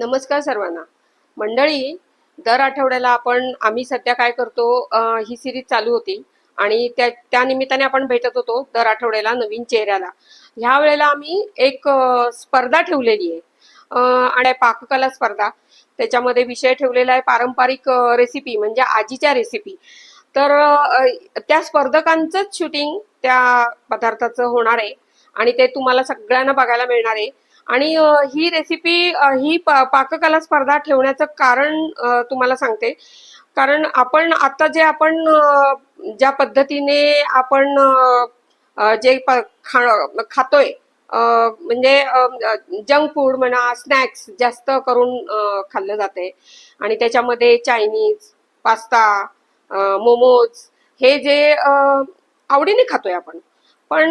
नमस्कार सर्वांना. मंडळी दर आठवड्याला आपण आम्ही सध्या काय करतो ही सिरीज चालू होती आणि त्या त्या निमित्ताने आपण भेटत होतो दर आठवड्याला नवीन चेहऱ्याला. ह्या वेळेला आम्ही एक स्पर्धा ठेवलेली आहे. आणि पाककला स्पर्धा. त्याच्यामध्ये विषय ठेवलेला आहे पारंपरिक रेसिपी म्हणजे आजीच्या रेसिपी तर त्या स्पर्धकांचंच शूटिंग त्या पदार्थाचं होणार आहे आणि ते तुम्हाला सगळ्यांना बघायला मिळणार आहे. आणि ही रेसिपी ही पाककला स्पर्धा ठेवण्याचं कारण तुम्हाला सांगते. कारण आपण आता जे आपण ज्या पद्धतीने आपण जे खा- खातोय म्हणजे जंक फूड म्हणा स्नॅक्स जास्त करून खाल्लं जाते. आणि त्याच्यामध्ये चायनीज पास्ता मोमोज हे जे आवडीने खातोय आपण. पण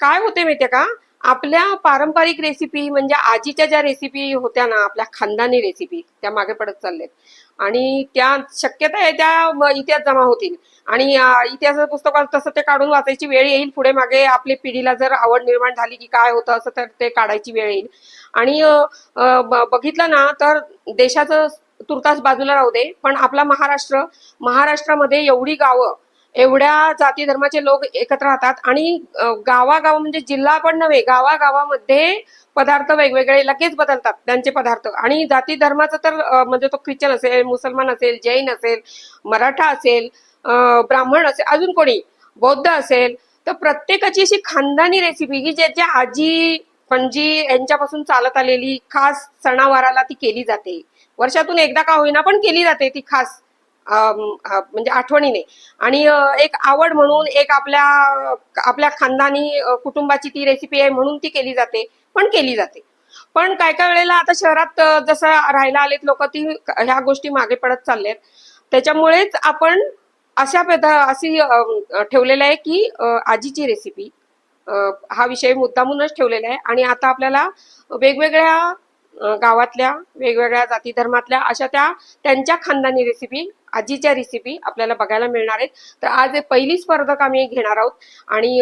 काय होते माहितीये का? आपल्या पारंपरिक रेसिपी म्हणजे आजीच्या ज्या रेसिपी होत्या ना आपल्या खानदानी रेसिपी त्या मागे पडत चालल्यात आणि त्या शक्यता आहे त्या इतिहास जमा होतील. आणि इतिहासाचं पुस्तक तसं ते काढून वाचायची वेळ येईल. पुढे मागे आपली पिढीला जर आवड निर्माण झाली की काय होतं असं तर ते काढायची वेळ येईल. आणि बघितलं ना तर देशाचं तुर्तास बाजूला राहू दे. पण आपला महाराष्ट्र महाराष्ट्रामध्ये एवढी गावं एवढ्या जाती धर्माचे लोक एकत्र राहतात आणि गावागाव म्हणजे जिल्हा पण नव्हे गावागावामध्ये पदार्थ वेगवेगळे लगेच बदलतात त्यांचे पदार्थ. आणि जाती धर्माचं तर म्हणजे तो ख्रिश्चन असेल मुसलमान असेल जैन असेल मराठा असेल ब्राह्मण असेल अजून कोणी बौद्ध असेल तर प्रत्येकाची अशी खानदानी रेसिपी की ज्याच्या आजी पणजी यांच्यापासून चालत आलेली खास सणावाराला ती केली जाते. वर्षातून एकदा का होईना पण केली जाते ती खास म्हणजे आठवणीने. आणि एक आवड म्हणून एक आपल्या आपल्या खानदानी कुटुंबाची ती रेसिपी आहे म्हणून ती केली जाते पण केली जाते. पण काय काय वेळेला आता शहरात जसं राहायला आलेत लोक ती ह्या गोष्टी मागे पडत चालल्यात. त्याच्यामुळेच आपण अशा पदा अशी ठेवलेलं आहे की आजीची रेसिपी हा विषय मुद्दामूनच ठेवलेला आहे. आणि आता आपल्याला वेगवेगळ्या गावातल्या वेगवेगळ्या जाती धर्मातल्या अशा त्या त्यांच्या खानदानी रेसिपी आजीच्या रेसिपी आपल्याला बघायला मिळणार आहेत. तर आज पहिली स्पर्धक आम्ही घेणार आहोत. आणि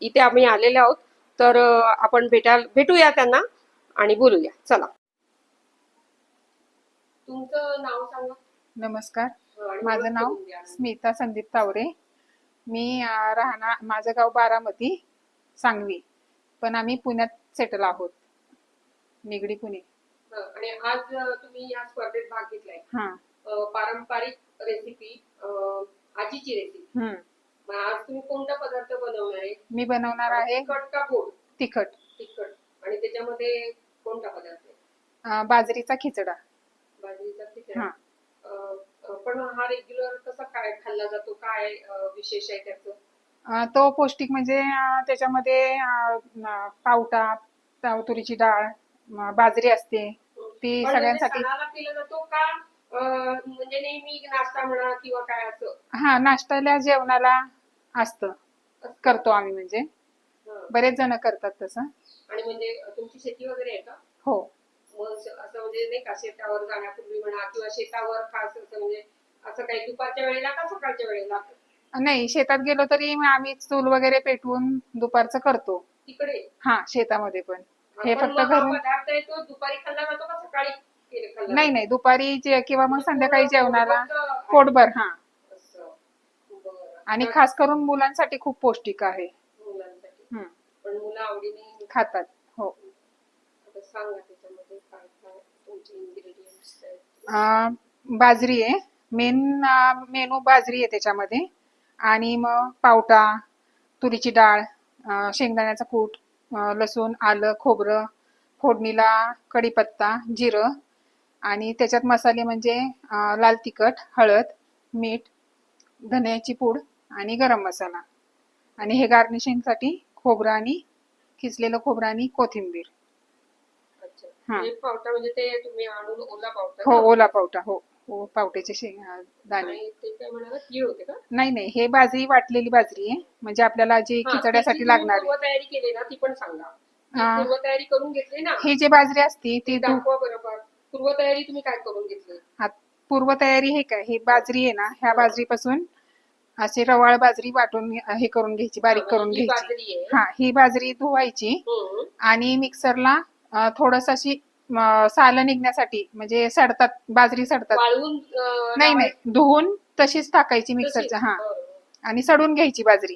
इथे आम्ही आलेले आहोत. तर आपण भेटा भेटूया त्यांना आणि बोलूया. चला. तुमचं नाव सांगा. नमस्कार. आणि माझं नाव. स्मिता संदीप तावरे. मी राहणार माझं गाव बारामती सांगवी. पण आम्ही पुण्यात सेटल आहोत. निगडी पुणे. हं, आणि आज तुम्ही या स्पर्धेत भाग घेतलाय. हा. पारंपरिक रेसिपी आजीची रेसिपी हम्म. मग आज तुम्ही कोणता पदार्थ बनवणार आहे? मी बनवणार आहे तिखट का गोड? तिखट. तिखट. आणि त्याच्यामध्ये कोणता पदार्थ आहे? अं, बाजरीचा खिचडा. बाजरीचा खिचडा. हा. अ, अ, पण हा रेग्युलर कसा काय खाल्ला जातो? काय अ, विशेष आहे त्याचं? अं, तो पौष्टिक म्हणजे अं, त्याच्यामध्ये अं, पावटा ताव- तुरीची डाळ बाजरी असते. ती पण सगळ्यांसाठी सणाला केलं जातो का? म्हणजे नेहमी नाश्ता म्हणा किंवा काय असं. हा नाश्त्याला जेवणाला असतं. करतो आम्ही म्हणजे. हं. बरेच जण करतात तसं. आणि म्हणजे तुमची शेती वगैरे आहे का? हो. मग असं म्हणजे नाही का शेतावर जाण्यापूर्वी म्हणा किंवा शेतावर खास असं म्हणजे असं काही दुपारच्या वेळेला का सकाळच्या वेळेला? नाही शेतात गेलो तरी मग आम्ही चूल वगैरे पेटवून दुपारचं करतो. तिकडे? हा शेतामध्ये पण. हे फक्त मग हा घरून पदार्थ आहे तो दुपारी खाल्ला जातो का सकाळी? नाही? नाही दुपारी जे किंवा मग संध्याकाळी जेवणाला पोटभर हा. आणि खास करून मुलांसाठी खूप पौष्टिक आहे. खातात हो. बाजरी आहे. मेन मेनू बाजरी आहे त्याच्यामध्ये. आणि मग पावटा तुरीची डाळ शेंगदाण्याचा कूट लसूण आलं खोबरं फोडणीला कढीपत्ता जिरं आणि त्याच्यात मसाले म्हणजे लाल तिखट हळद मीठ धन्याची पूड आणि गरम मसाला. आणि हे गार्निशिंगसाठी खोबरं आणि किसलेलं खोबरं आणि कोथिंबीर. हा. पावटा म्हणजे ते तुम्ही आणून ओला पावटा हो? ओला पावटा हो. हो पावट्याचे शेंग दाणे. नाही नाही. हे बाजरी वाटलेली बाजरी आहे. म्हणजे आपल्याला जी खिचड्यासाठी लागणार केली ना ती पण सांगा. ती हा. पूर्वतयारी करून घेतली ना. ही जी बाजरी असती ती दाखवा बरोबर पूर्वतयारी तुम्ही काय करून घेतली हा, पूर्वतयारी हे काय ही बाजरी आहे ना ह्या बाजरीपासून असे रवाळ बाजरी वाटून हे करून घ्यायची बारीक करून घ्यायची आहे हा ही बाजरी धुवायची हम्म. आणि मिक्सरला थोडस अशी सालं निघण्यासाठी म्हणजे सडतात बाजरी सडतात वाळवून अं, नाही. नाही धुवून तशीच टाकायची मिक्सरच्या तशी? हा बरं, आणि सडून घ्यायची बाजरी.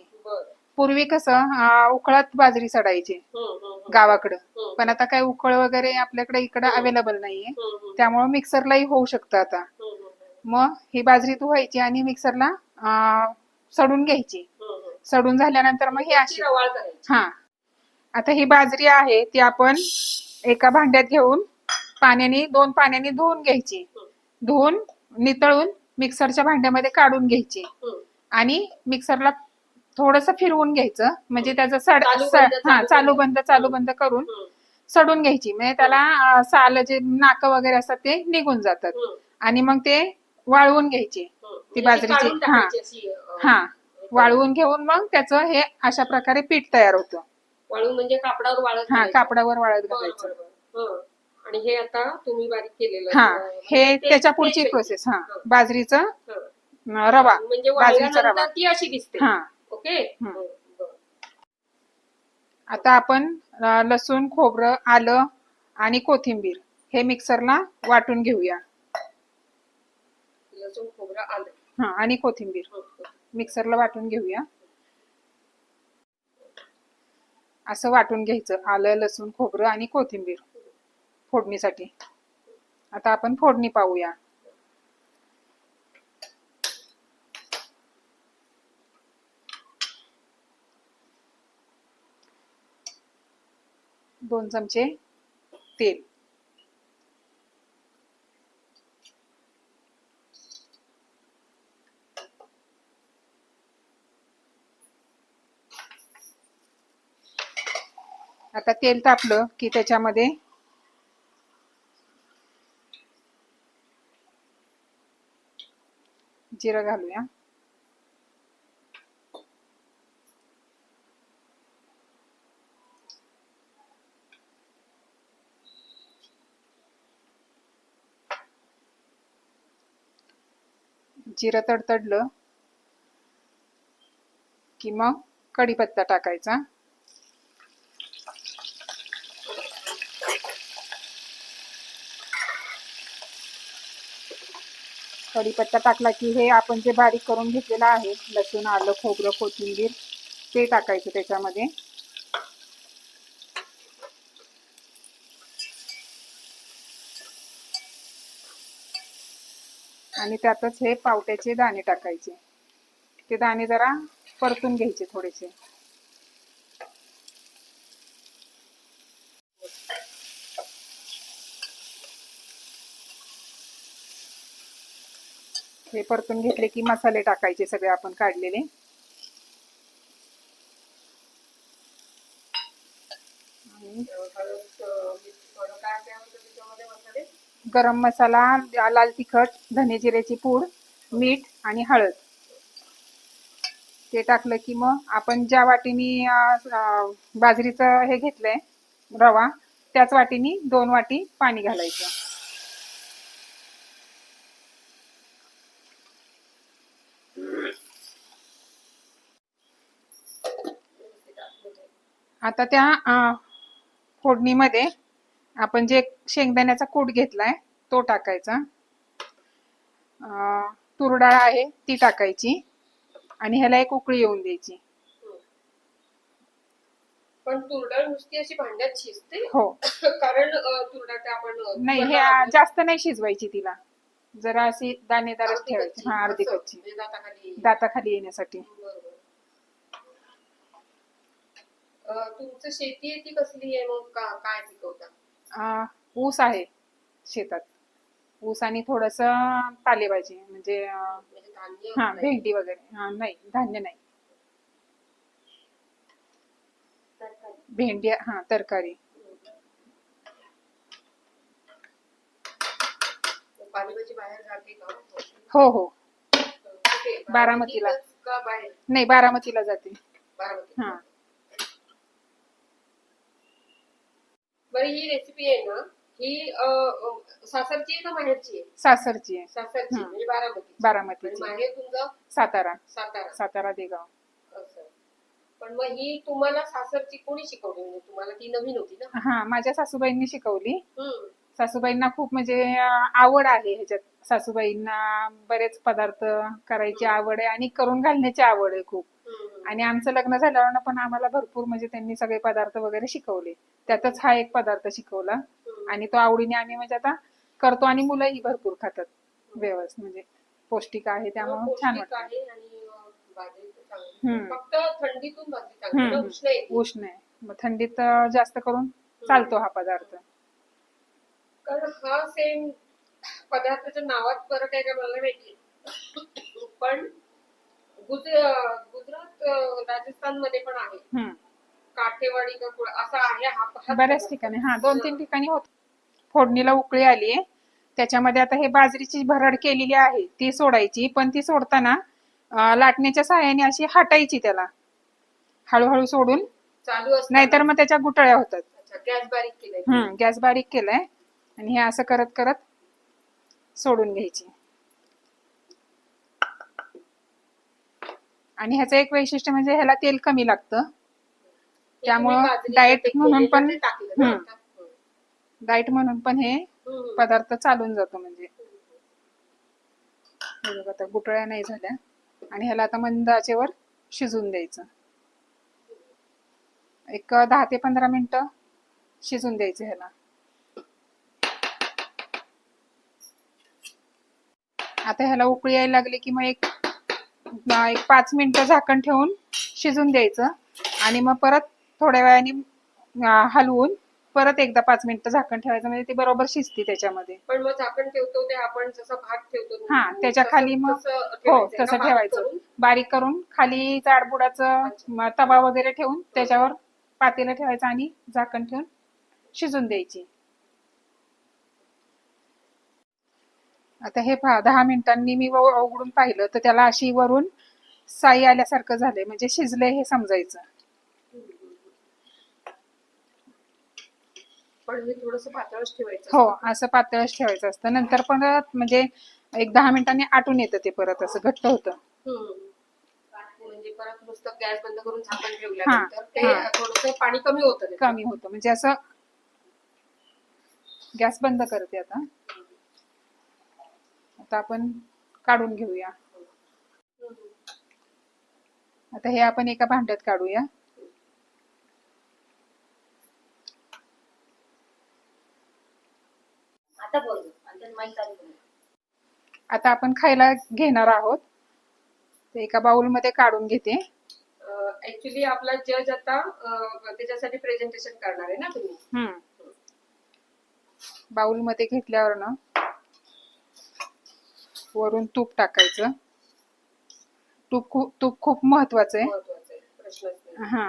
पूर्वी कसं आ, उकळत बाजरी सडायची हं, हं, हं. गावाकडं. पण आता काय उकळ वगैरे आपल्याकडे इकडं अवेलेबल नाहीये. त्यामुळे मिक्सरलाही होऊ शकतं आता. मग ही बाजरी धुवायची आणि मिक्सरला सडून घ्यायची. सडून झाल्यानंतर मग ही अशी हा. आता ही बाजरी आहे ती आपण एका भांड्यात घेऊन पाण्याने दोन पाण्याने धुवून घ्यायची. धुवून नितळून मिक्सरच्या भांड्यामध्ये काढून घ्यायची. आणि मिक्सरला थोडस फिरवून घ्यायचं. म्हणजे त्याचं सड चालू बंद, हा चालू चालू बंद. चालू बंद करून हं, सडून घ्यायची. म्हणजे त्याला अं, साल जे नाक वगैरे असतात ते निघून जातात. हं, आणि मग ते वाळवून घ्यायचे. हं. ती म्हणजे बाजरीची- काढून टाकायची अशी, अं, हा. वाळवून घेऊन मग त्याचं हे अशा प्रकारे पीठ तयार होतं. वाळून म्हणजे कापडावर वाळत हा घालायचं. कापडावर वाळत बरं, घालायचं. बरं, बरं. हं. आणि हे आता तुम्ही बारीक केलेलं हा. अं, हे म्हणजे ते- त्याच्या पुढची. प्रोसेस हा. हं, बाजरीचं हं. अं, रवा. म्हणजे बाजरीचा रवा. वाळल्यानंतर ती अशी दिसते. हा. ओके? हं. आता आपण अं, लसूण खोबरं आलं आणि कोथिंबीर हे मिक्सरला वाटून घेऊया. लसूण खोबरं आलं. हा आणि कोथिंबीर. मिक्सरला वाटून घेऊया. असं वाटून घ्यायचं आलं लसूण खोबरं आणि कोथिंबीर फोडणीसाठी. आता आपण फोडणी पाहूया. दोन चमचे तेल आता तेल तापलं की त्याच्यामध्ये जिरं घालूया. जिरं तडतडलं की मग कढीपत्ता टाकायचा. कढीपत्ता टाकला की हे आपण जे बारीक करून घेतलेलं आहे लसूण आलं खोबरं कोथिंबीर ते टाकायचं त्याच्यामध्ये. आणि त्यातच हे पावट्याचे दाणे टाकायचे. ते दाणे जरा परतून घ्यायचे थोडेसे. हे परतून घेतले की मसाले टाकायचे सगळे आपण काढलेले आणि हळद, अं, मीठ, थोडं काय काय होतं त्याच्यामध्ये मसाले गरम मसाला लाल तिखट धने जिऱ्याची पूड मीठ आणि हळद. ते टाकलं की मग आपण ज्या वाटीनी बाजरीचं हे घेतलंय रवा त्याच वाटीनी दोन वाटी पाणी घालायचं. आता त्या फोडणीमध्ये आपण जे शेंगदाण्याचा कूट घेतलाय तो टाकायचा. तूर डाळ आहे ती टाकायची. आणि ह्याला एक उकळी येऊन द्यायची. पण तुरडाळ नुसती अशी भांड्यात शिजते? हो. कारण अं, तुरडाळ ते आपण नाही हे जास्त नाही शिजवायची तिला. जरा अशी दाणेदारच ठेवायची. हा अर्धी कच्ची. म्हणजे दाताखाली येण्यासाठी. तुमचं शेती आहे ती कसली आहे? मग काय पिकवता? ऊस आहे शेतात ऊस आणि थोडस पालेभाजी म्हणजे हा नाही. भेंडी वगैरे हा नाही धान्य नाही. भेंडी हा तरकारी हो हो? बारामतीला. नाही बारामतीला जाते हा बरं ही रेसिपी आहे ना ही अं, सासरची आहे का माहेरची आहे? सासरची आहे. सासरची हं. म्हणजे बारामती आणि बारामतीची माहेर तुमचं? सातारा. सातारा. सातारा देगाव. असं. पण मग ही तुम्हाला सासरची कोणी शिकवली? म्हणजे तुम्हाला ती नवीन होती ना? हा माझ्या सासूबाईंनी शिकवली. हम्म सासूबाईंना खूप म्हणजे अं, आवड आहे ह्याच्यात. सासूबाईंना बरेच पदार्थ करायची आवड आहे आणि करून घालण्याची आवड आहे खूप. आणि आमचं लग्न झाल्यावर पण आम्हाला भरपूर म्हणजे त्यांनी सगळे पदार्थ वगैरे शिकवले. त्यातच हा एक पदार्थ शिकवला. आणि तो आवडीने आम्ही म्हणजे आता करतो आणि मुलंही भरपूर खातात. व्यवस्थित म्हणजे पौष्टिक आहे त्यामुळे छान पौष्टिक वाटतं. उष्ण आहे मग थंडीत जास्त करून चालतो हा पदार्थ. हा सेम पदार्थाच्या नावात फरक आहे का मला माहिती. पण गुजर गुजरात राजस्थानमध्ये पण आहे. हम्म. काठेवाडी का कुळ- असा आहे हा बऱ्याच. ठिकाणी हा दोन तीन ठिकाणी होत. फोडणीला उकळी आली त्याच्यामध्ये आता हे बाजरीची भरड केलेली आहे ती सोडायची. पण ती सोडताना अं, लाटण्याच्या सहाय्याने अशी हटायची त्याला. हळूहळू सोडून. चालू असतं. नाहीतर मग त्याच्या गुटळ्या होतात. गॅस बारीक केलाय. हम्म गॅस बारीक केलाय. आणि हे असं करत करत सोडून घ्यायची. आणि ह्याचं एक वैशिष्ट्य म्हणजे ह्याला तेल कमी लागतं. त्यामुळं डाएट म्हणून पण. डाएट म्हणून पण हे पदार्थ चालून जातो म्हणजे. आता गुटळ्या नाही झाल्या. आणि ह्याला आता मंद आचेवर शिजून द्यायचं. एक दहा ते पंधरा मिनिटं शिजून द्यायचं ह्याला. आता ह्याला उकळी यायला लागली की मग एक एक पाच मिनिटं झाकण ठेवून शिजून द्यायचं. आणि मग परत थोड्या वेळाने हलवून परत एकदा पाच मिनिटं झाकण ठेवायचं. म्हणजे ती बरोबर शिजते त्याच्यामध्ये. पण मग झाकण ठेवतो ते आपण जसं भात ठेवतो हा त्याच्याखाली मग हो तसं बारीक ठेवायचं? बारीक करून खाली जाडबुडाचं तवा वगैरे ठेवून त्याच्यावर पातेलं ठेवायचं आणि झाकण ठेवून शिजून द्यायची. आता हे पहा दहा मिनिटांनी मी व- उघडून पाहिलं तर त्याला अशी वरून साई आल्यासारखं झालंय म्हणजे शिजलंय हे समजायचं पण थोडस पातळच ठेवायचं हो असं पातळच ठेवायचं असतं नंतर परत म्हणजे एक दहा मिनिटांनी आटून येतं ते परत असं घट्ट होतं. म्हणजे परत नुसतं गॅस बंद करून झाकण ठेवल्यानंतर ते. थोडस पाणी कमी होतं. कमी होतं म्हणजे असं गॅस बंद करते आता आता आपण काढून घेऊया. आता हे आपण एका भांड्यात काढूया. आता बोल. आणि त्यात माईक चालू कर. आता आपण खायला घेणार आहोत. ते एका बाउलमध्ये काढून घेते. ऍक्च्युली आपला जज आता त्याच्यासाठी प्रेझेंटेशन करणार आहे ना तुम्ही? बाउलमध्ये घेतल्यावर ना वरून तूप टाकायचं. तूप खूप तूप खूप महत्वाचं आहे. हा.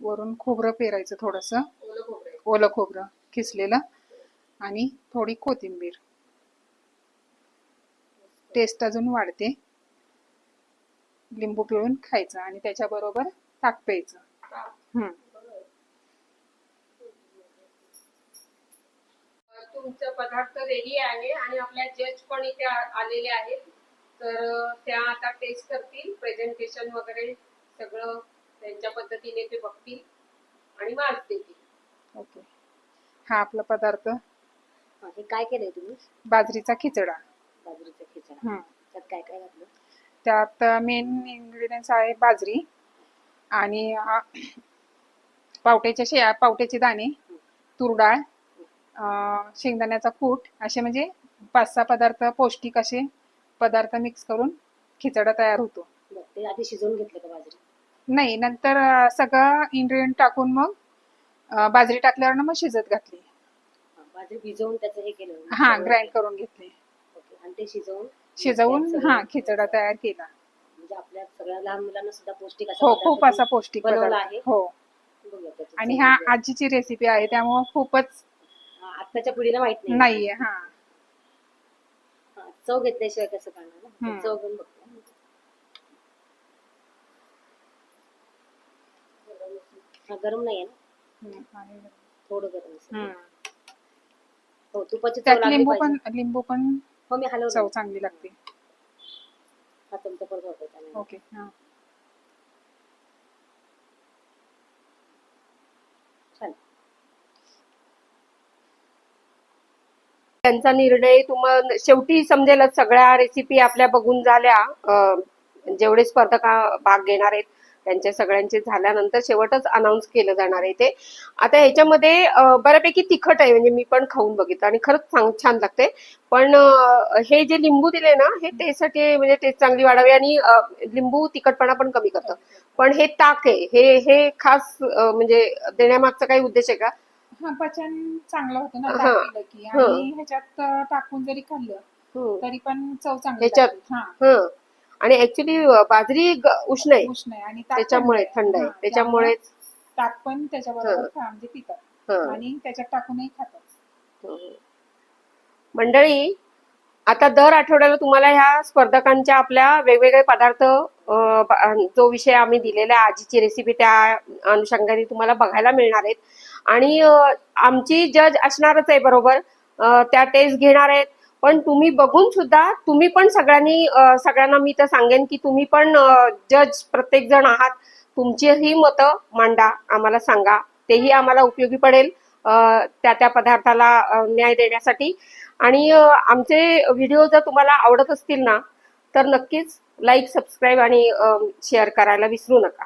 वरून खोबरं पेरायचं थोडस. ओलं खोबरं आहे. ओलं खोबरं किसलेलं आणि थोडी कोथिंबीर. टेस्ट अजून वाढते. लिंबू पिळून खायचं आणि त्याच्याबरोबर ताक प्यायचं का? हम्म. तुमचा पदार्थ रेडी आहे आणि आपल्या जज पण इथे आलेले आहेत. तर त्या आता टेस्ट करतील प्रेझेंटेशन वगैरे सगळं त्यांच्या पद्धतीने ते बघतील आणि मार्क्स देतील. ओके हा आपला पदार्थ. हा, हे काय केलंय तुम्ही? बाजरीचा खिचडा. बाजरीचा खिचडा. हम्म. त्यात काय काय घातलं? त्यात मेन इन्ग्रेडियंट्स आहे बाजरी आणि पावट्याच्या शे पावट्याचे दाणे तूर डाळ अं, शेंगदाण्याचा कूट असे म्हणजे पाच सहा पदार्थ पौष्टिक असे पदार्थ मिक्स करून खिचडा तयार होतो. ते आधी शिजवून घेतलं का बाजरी नाही नंतर सगळं इन्ग्रेडियंट टाकून मग बाजरी टाकल्यावर मग शिजत घातली. हा, बाजरी भिजवून त्याचं हे केलं हा ग्राइंड. करून घेतली. आणि ते शिजवून शिजवून हा खिचडा तयार केला. म्हणजे आपल्या सगळ्या लहान मुलांना सुद्धा पौष्टिक हो खूप असा पौष्टिक आहे. हो. आणि ह्या. आजीची रेसिपी आहे त्यामुळं खूपच आत्ताच्या पिढीला माहीत नाही. नाहीये हा. हा, चव घेतल्याशिवाय कसं करणार ना? हम्म. चव घेऊन बघतो. हा गरम नाहीये ना? हम्म, आणि- थोडं गरम असेल. हम्म. हो तुपाची चव त्यात लागली लिंबू पण पाहिजे लिंबू पण हो मी हलवलं. चव चांगली लागते. हा तुमचा परत होता त्याने ओके हा. त्यांचा निर्णय तुम्हाला शेवटी समजेलच सगळ्या रेसिपी आपल्या बघून झाल्या. जेवढे स्पर्धक भाग घेणार आहेत त्यांच्या सगळ्यांचे झाल्यानंतर शेवटच अनाऊन्स केलं जाणार आहे ते. आता ह्याच्यामध्ये बऱ्यापैकी तिखट आहे म्हणजे मी पण खाऊन बघितलं आणि खरंच चांग छान लागते पण हे जे लिंबू दिले ना हे टेस्टसाठी म्हणजे टेस्ट चांगली वाढावी आणि लिंबू तिखटपणा पण कमी करतं. पण हे ताक आहे हे हे खास म्हणजे देण्यामागचा काही उद्देश आहे का? हा पचन चांगलं होतं ना हा. ताक पिलं की हा. आणि ह्याच्यात अं, टाकून जरी खाल्लं हम्म. तरी पण चव चांगली ह्याच्यात? लागते. हा हं. आणि ऍक्च्युली बाजरी ग- उष्ण आहे उष्ण आहे आणि ताक त्याच्यामुळे थंड आहे हा, त्याच्यामुळे त्यामुळे ताक पण त्याच्याबरोबर हा. खा- म्हणजे पितात हं. आणि त्याच्यात टाकूनही खातात मंडळी आता दर आठवड्याला तुम्हाला ह्या स्पर्धकांच्या आपल्या वेगवेगळे पदार्थ अं, ब- जो विषय आम्ही दिलेला आहे आजीची रेसिपी त्या अनुषंगाने तुम्हाला बघायला मिळणार आहेत आणि आमची जज असणारच आहे बरोबर. त्या टेस्ट घेणार आहेत. पण तुम्ही बघून सुद्धा तुम्ही पण सगळ्यांनी सगळ्यांना मी तर सांगेन की तुम्ही पण जज प्रत्येक जण आहात. तुमचीही मतं मांडा आम्हाला सांगा. तेही आम्हाला उपयोगी पडेल त्या त्या पदार्थाला न्याय देण्यासाठी. आणि आमचे व्हिडिओ जर तुम्हाला आवडत असतील ना तर नक्कीच लाईक सबस्क्राईब आणि शेअर करायला विसरू नका.